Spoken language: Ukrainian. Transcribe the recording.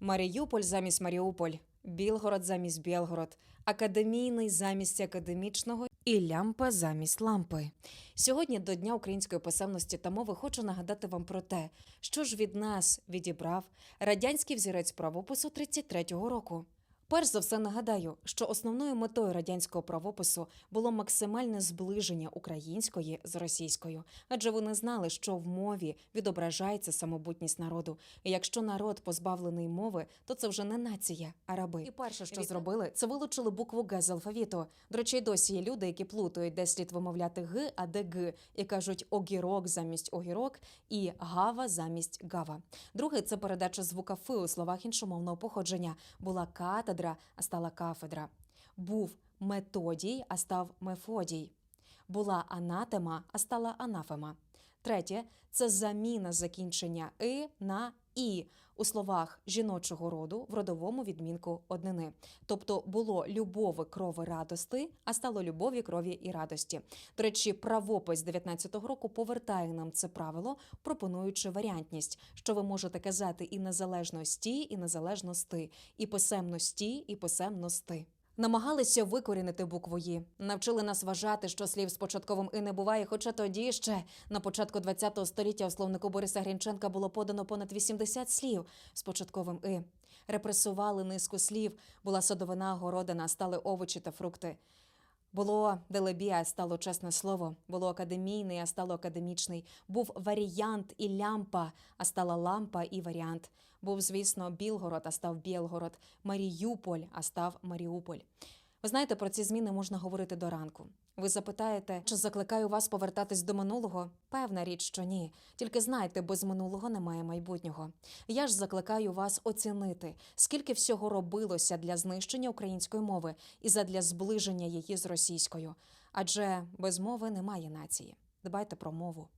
Маріуполь замість Маріуполь, Білгород замість Білгород, академійний замість академічного і лямпа замість лампи. Сьогодні до Дня української писемності та мови хочу нагадати вам про те, що ж від нас відібрав радянський взірець правопису 33-го року. Перш за все нагадаю, що основною метою радянського правопису було максимальне зближення української з російською, адже вони знали, що в мові відображається самобутність народу. І якщо народ позбавлений мови, то це вже не нація, а раби. І перше, що зробили, це вилучили букву Г з алфавіту. До речі, досі є люди, які плутають, де слід вимовляти Г, а де Г, і кажуть огірок замість огірок і гава замість гава. Друге це передача звука фи у словах іншомовного походження. Була катедра, а стала кафедра. Був методій, а став мефодій. Була анатема, а стала анафема. Третє це заміна закінчення и на і у словах жіночого роду в родовому відмінку однини. Тобто було любови крови радости, а стало любові крові і радості. До речі, правопис 19-го року повертає нам це правило, пропонуючи варіантність, що ви можете казати і незалежності, і незалежності, і писемності, і писемности. Намагалися викорінити букву «Ї». Навчили нас вважати, що слів з початковим «и» не буває, хоча тоді ще на початку ХХ століття у словнику Бориса Грінченка було подано понад 80 слів з початковим «и». Репресували низку слів, була садовина, городина, стали овочі та фрукти. Було делебія, стало чесне слово, було академійний, а стало академічний. Був варіант і лямпа, а стала лампа і варіант. Був, звісно, Білгород, а став Білгород, Маріюполь, а став Маріуполь. Ви знаєте, про ці зміни можна говорити до ранку. Ви запитаєте, чи закликаю вас повертатись до минулого? Певна річ, що ні. Тільки знайте, без минулого немає майбутнього. Я ж закликаю вас оцінити, скільки всього робилося для знищення української мови і задля зближення її з російською. Адже без мови немає нації. Дбайте про мову.